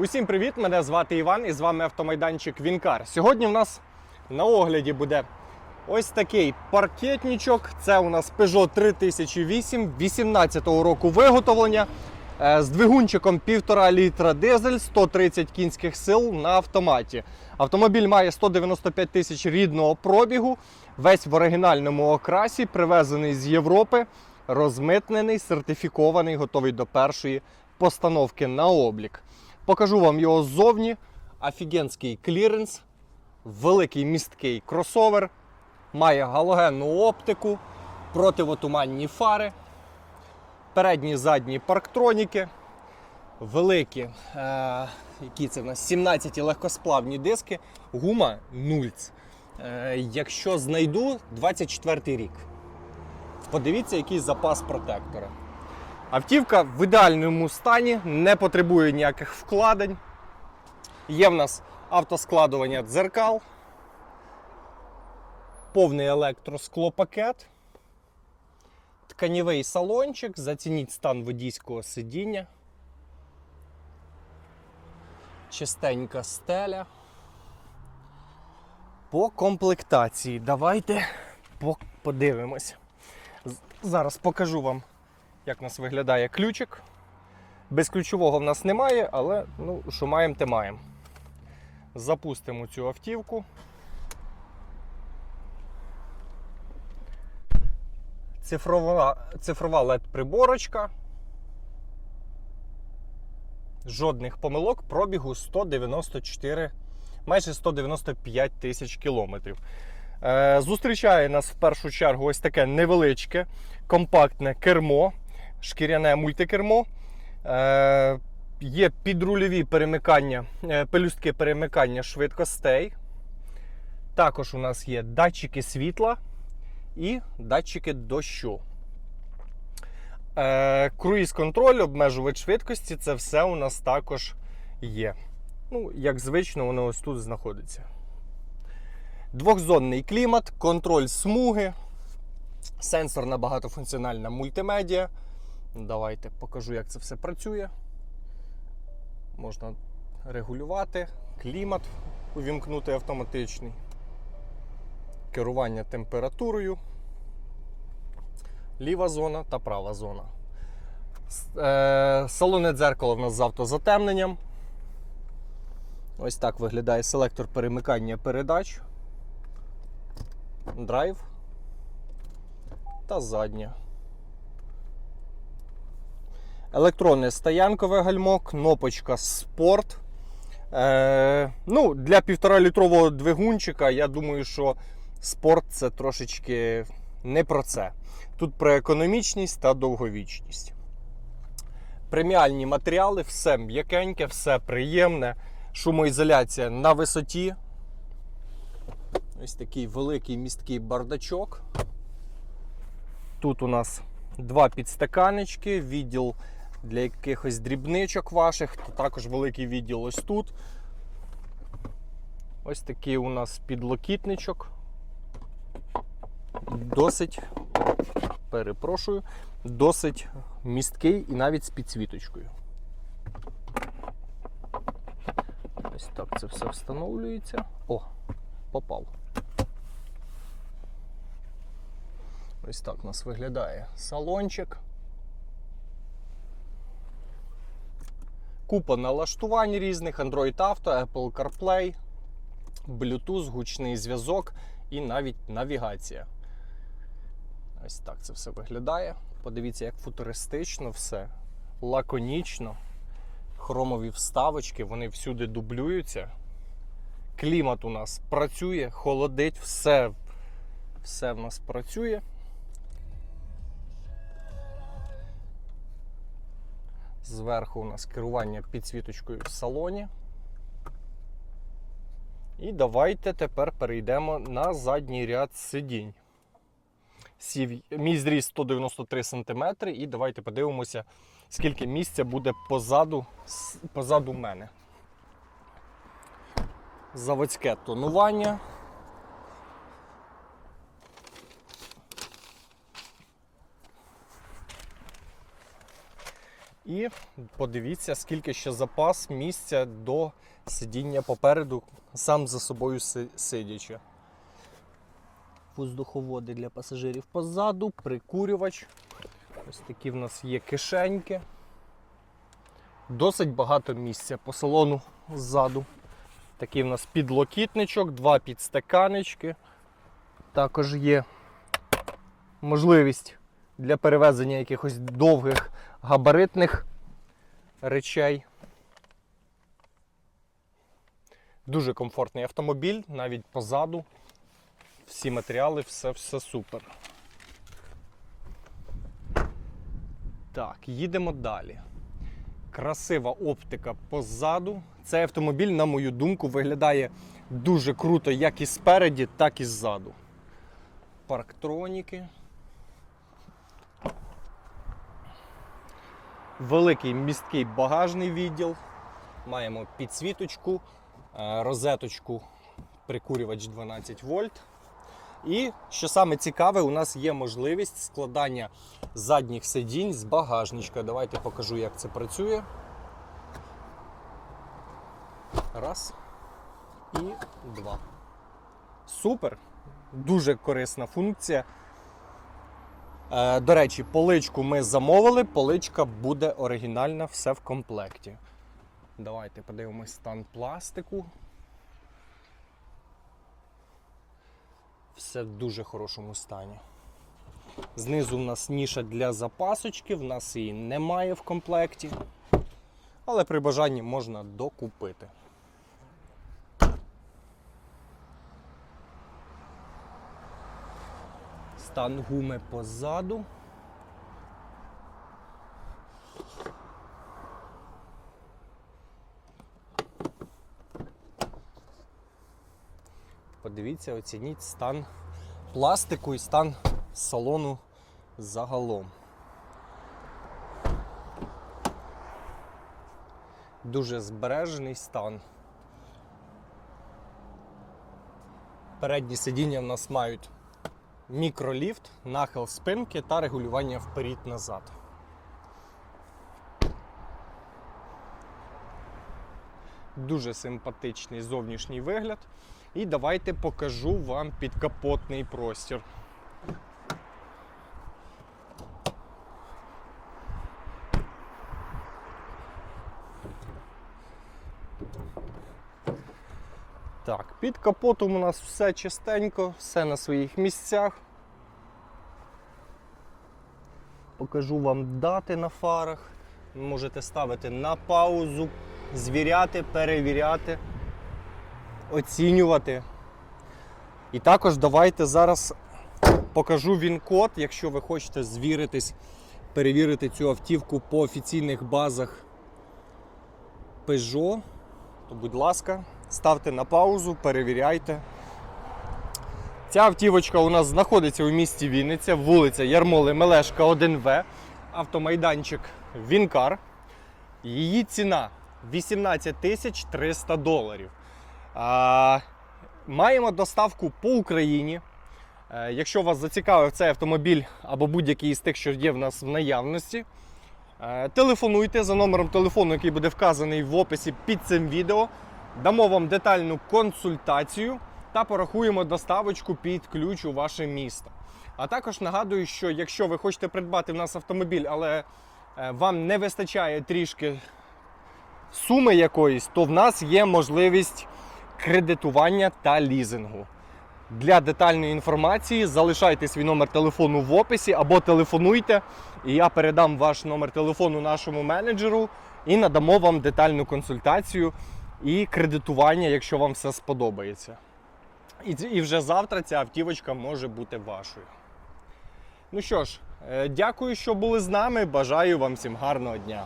Усім привіт! Мене звати Іван і з вами автомайданчик Вінкар. Сьогодні в нас на огляді буде ось такий паркетничок. Це у нас Peugeot 3008 18-го року виготовлення е, з двигунчиком 1,5 літра дизель, 130 кінських сил на автоматі. Автомобіль має 195 тисяч рідного пробігу, весь в оригінальному окрасі, привезений з Європи, розмитнений, сертифікований, готовий до першої постановки на облік. Покажу вам його ззовні. Офігенський кліренс, великий місткий кросовер, має галогенну оптику, противотуманні фари, передні задні парктроніки, великі, е, які це в нас 17 легкосплавні диски, гума нульц. Е, якщо знайду 24 рік. Подивіться, який запас протектора. Автівка в ідеальному стані, не потребує ніяких вкладень. Є в нас автоскладування дзеркал, повний електросклопакет, тканівий салончик, зацініть стан водійського сидіння, чистенька стеля. По комплектації давайте по- подивимось. Зараз покажу вам як у нас виглядає ключик. Без ключового в нас немає, але ну, що маємо, те маємо. Запустимо цю автівку. Цифрова, цифрова LED-приборочка. Жодних помилок, пробігу 194, майже 195 тисяч кілометрів. Е, Зустрічає нас в першу чергу ось таке невеличке, компактне кермо, шкіряне мультикермо. Е, Є підрульові перемикання, е, пелюстки перемикання швидкостей. Також у нас є датчики світла і датчики дощу. Е, Круїз-контроль, обмежувач швидкості це все у нас також є. Ну, як звично, воно ось тут знаходиться. Двохзонний клімат, контроль смуги, сенсорна багатофункціональна мультимедіа. Давайте покажу, як це все працює. Можна регулювати, клімат увімкнути автоматичний, керування температурою, ліва зона та права зона. Е, Салонне дзеркало в нас з автозатемненням. Ось так виглядає селектор перемикання передач драйв та задня. Електронне стоянкове гальмо, кнопочка спорт. Е, ну, Для 1,5-літрового двигунчика, я думаю, що спорт це трошечки не про це. Тут про економічність та довговічність. Преміальні матеріали, все м'якеньке, все приємне. Шумоізоляція на висоті. Ось такий великий місткий бардачок. Тут у нас два підстаканечки, відділ для якихось дрібничок ваших, та також великий відділ ось тут. Ось такий у нас підлокітничок. Досить, перепрошую, досить місткий і навіть з підсвіточкою. Ось так це все встановлюється. О, попав. Ось так у нас виглядає салончик. Купа налаштувань різних: Android Auto, Apple CarPlay, Bluetooth, гучний зв'язок і навіть навігація. Ось так це все виглядає. Подивіться, як футуристично все, лаконічно. Хромові вставочки, вони всюди дублюються. Клімат у нас працює, холодить, все, все в нас працює. Зверху у нас керування підсвіточкою в салоні. І давайте тепер перейдемо на задній ряд сидінь. Сів... Мій зріст 193 см, і давайте подивимося, скільки місця буде позаду, позаду мене. Заводське тонування. І подивіться, скільки ще запас місця до сидіння попереду, сам за собою сидячи. Воздуховоди для пасажирів позаду, прикурювач. Ось такі в нас є кишеньки. Досить багато місця по салону ззаду. Такий в нас підлокітничок, два підстаканечки. Також є можливість для перевезення якихось довгих габаритних речей. Дуже комфортний автомобіль, навіть позаду. Всі матеріали, все, все супер. Так, їдемо далі. Красива оптика позаду. Цей автомобіль, на мою думку, виглядає дуже круто як і спереді, так і ззаду. Парктроніки. Великий місткий багажний відділ. Маємо підсвіточку, е, розеточку, прикурювач 12 вольт. І що саме цікаве, у нас є можливість складання задніх сидінь з багажничка. Давайте покажу, як це працює. Раз. І два. Супер! Дуже корисна функція. Е, До речі, поличку ми замовили, поличка буде оригінальна, все в комплекті. Давайте подивимось стан пластику. Все в дуже хорошому стані. Знизу в нас ніша для запасочки, в нас її немає в комплекті, але при бажанні можна докупити. Стан гуми позаду. Подивіться, оцініть стан пластику і стан салону загалом. Дуже збережений стан. Передні сидіння в нас мають мікроліфт, нахил спинки та регулювання вперед-назад. Дуже симпатичний зовнішній вигляд. І давайте покажу вам підкапотний простір. Так, під капотом у нас все чистенько, все на своїх місцях. Покажу вам дати на фарах. Можете ставити на паузу, звіряти, перевіряти, оцінювати. І також давайте зараз покажу він-код, якщо ви хочете звіритись, перевірити цю автівку по офіційних базах Peugeot, то будь ласка, ставте на паузу, перевіряйте. Ця автівочка у нас знаходиться у місті Вінниця, вулиця Ярмоли Мелешка 1В, автомайданчик Вінкар. Її ціна 18 тисяч 300 доларів. А, маємо доставку по Україні. Е, Якщо вас зацікавив цей автомобіль або будь-який із тих, що є в нас в наявності, е, телефонуйте за номером телефону, який буде вказаний в описі під цим відео. Дамо вам детальну консультацію та порахуємо доставочку під ключ у ваше місто. А також нагадую, що якщо ви хочете придбати в нас автомобіль, але е, вам не вистачає трішки суми якоїсь, то в нас є можливість кредитування та лізингу. Для детальної інформації залишайте свій номер телефону в описі або телефонуйте, і я передам ваш номер телефону нашому менеджеру і надамо вам детальну консультацію і кредитування, якщо вам все сподобається. І, і вже завтра ця автівочка може бути вашою. Ну що ж, е, дякую, що були з нами. Бажаю вам всім гарного дня.